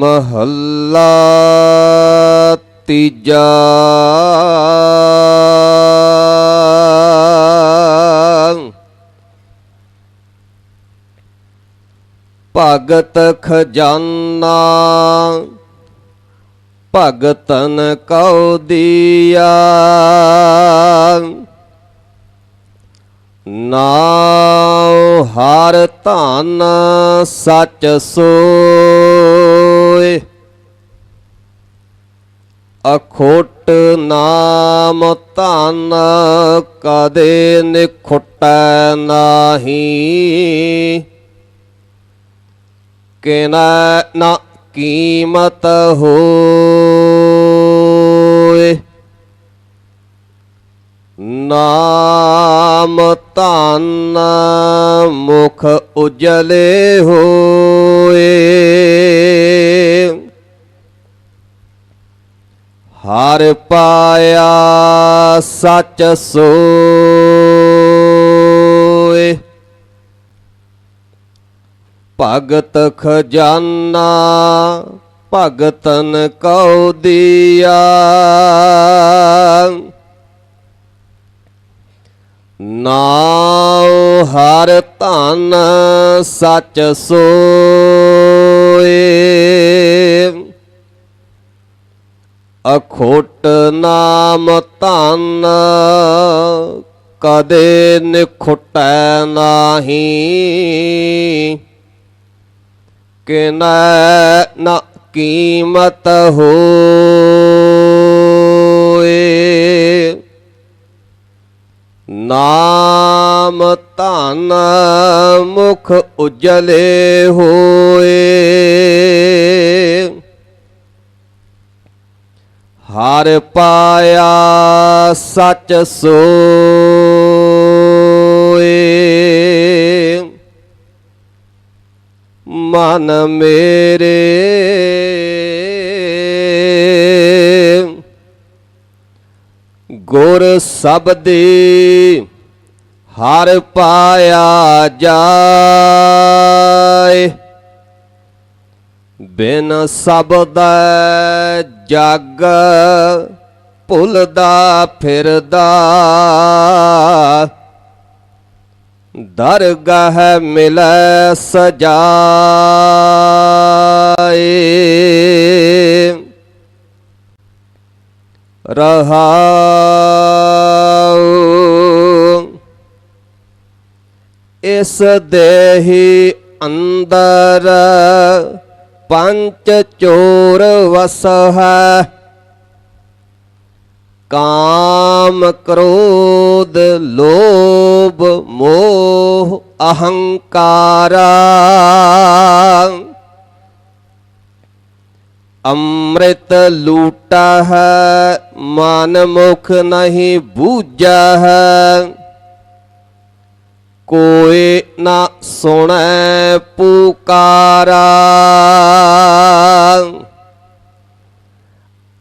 ਮਹੱਲਾ ਤੀਜਾ। ਭਗਤ ਖਜ਼ਾਨਾ ਭਗਤਨ ਕਉ ਦੀਆ। ਨਾਉ ਹਰ ਧਨ ਸੋ। ਸੋਏ ਅਖੋਟ ਨਾਮ ਧਨ ਕਦੇ ਨਿਖੁਟੈ ਨਾਹੀ। ਕਿਨੈ ਨਾ ਕੀਮਤ ਹੋਏ। ਨਾਮ ਧਨ ਮੁਖ ਉਜਲੇ ਹੋਏ। ਹਰ ਪਾਇਆ ਸੱਚ ਸੋਏ। ਭਗਤ ਖਜ਼ਾਨਾ ਭਗਤਨ ਕਉ ਦੀਆ। ਨਾਉ ਹਰ ਧਨ ਸੱਚ ਸੋਏ। ਅਖੋਟ ਨਾਮ ਧਨ, ਕਦੇ ਨਿਖੁਟੈ ਨਾਹੀ। ਕਿਨੈ ਨ ਕੀਮਤ ਹੋਏ, ਨਾਮ ਧਨ ਮੁਖ ਉਜਲੇ ਹੋਏ। ਹਰ ਪਾਇਆ ਸੱਚ ਸੋਏ। ਮਨ ਮੇਰੇ ਗੁਰ ਸਬਦੀ ਹਰ ਪਾਇਆ ਜਾਏ। ਬਿਨ ਸ਼ਬਦ ਜਗ ਭੁੱਲਦਾ ਫਿਰਦਾ। ਦਰਗਾਹ ਮਿਲੈ ਸਜਾਏ। ਰਹਾਉ। ਇਸ ਦੇਹੀ ਅੰਦਰ ਪੰਚ ਚੋਰ ਵਸ ਕਾਮ ਕ੍ਰੋਧ ਲੋਭ ਮੋਹ ਅਹੰਕਾਰ। ਅੰਮ੍ਰਿਤ ਲੂਟਾ ਹੈ ਮਨ ਮੁਖ ਨਹੀਂ ਬੂਝਾ ਹੈ ਕੋਈ ਨਾ ਸੁਣੈ ਪੁਕਾਰਾ।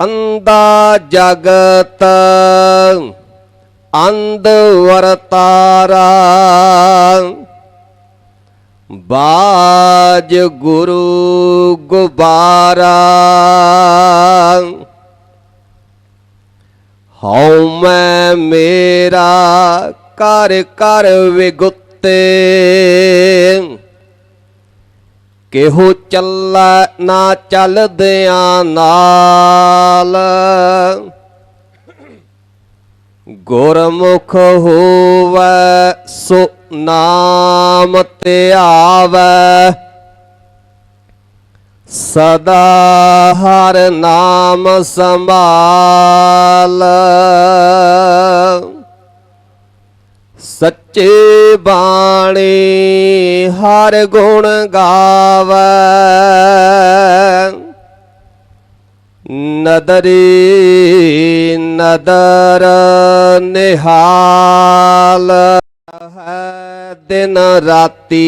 ਅੰਦਾ ਜਗਤ ਅੰਧ ਵਰਤਾਰਾ। ਬਾਜ ਗੁਰੂ ਗੁਬਾਰਾ। ਹਉ ਮੈਂ ਮੇਰਾ ਕਰ ਕਰ ਵਿਗੁੱਤੇ ਕਿਹੋ ਚੱਲਾ ਨਾ ਚੱਲਦਿਆਂ ਨਾਲ। ਗੁਰਮੁਖ ਹੋਵੈ, ਸੋ ਨਾਮ ਧਿਆਵੈ ਸਦਾ ਹਰ ਨਾਮ ਸੰਭਾਲ। ਸੱਚੇ ਬਾਣੀ ਹਰ ਗੁਣ ਗਾਵੈ। ਨਦਰੀ ਨਦਰ ਨਿਹਾਲ ਹੈ ਦਿਨ ਰਾਤੀ।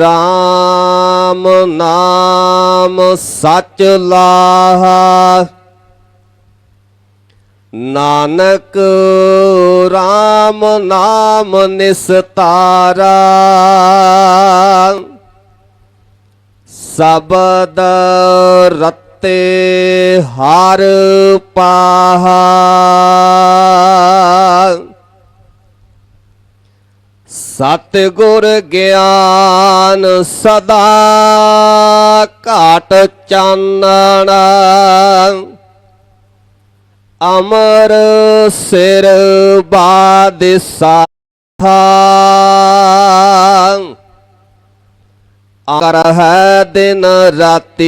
RAM ਨਾਮ ਸਚ ਲਾਹਾ। ਨਾਨਕ RAM ਨਾਮ ਨਿਸਤਾਰਾ। ਸਬਦ ਰਤੇ ਹਰ ਪਾਹਾ। ਸਤ ਗੁਰ ਗਿਆਨ ਸਦਾ ਘਾਟ ਚਾਨਣਾ। ਅਮਰ ਸਿਰ ਬਾਦਸ਼ਾਹ। ਕਰ ਹੈ ਦਿਨ ਰਾਤੀ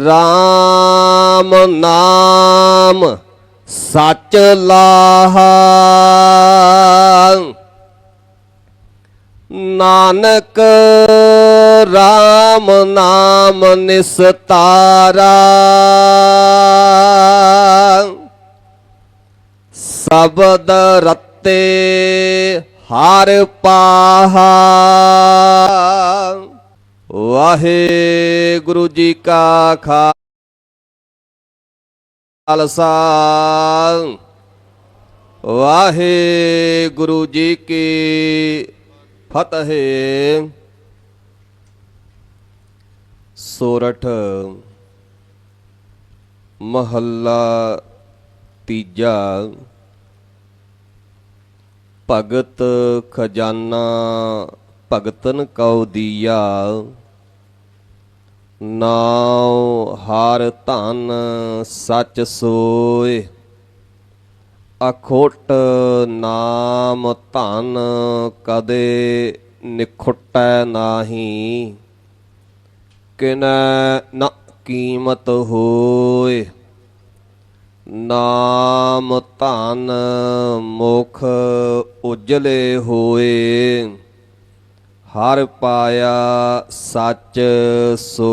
RAM ਨਾਮ ਸਚ ਲਾਹਾ। ਨਾਨਕ RAM ਨਾਮ ਨਿਸਤਾਰਾ ਸਬਦ ਰਤੇ ਹਰ ਪਾਹਾ ਵਾਹਿਗੁਰੂ ਜੀ ਕਾ ਖਾਲਸਾ ਵਾਹਿਗੁਰੂ ਜੀ ਕੀ ਫਤਿਹ ਸੋਰਠ ਮਹੱਲਾ ਤੀਜਾ ਭਗਤ ਖਜ਼ਾਨਾ ਭਗਤਨ ਕਉ ਦੀਆ ਨਾਉ ਹਰ ਧਨ ਸਚ ਸੋਏ ਅਖੋਟ ਨਾਮ ਧਨ ਕਦੇ ਨਿਖੁਟੈ ਨਾਹੀ ਕਿਨੈ ਨ ਕੀਮਤ ਹੋਏ ਨਾਮ ਧਨ ਮੁਖ ਉਜਲੇ ਹੋਏ ਹਰ ਪਾਇਆ ਸੱਚ ਸੋਏ।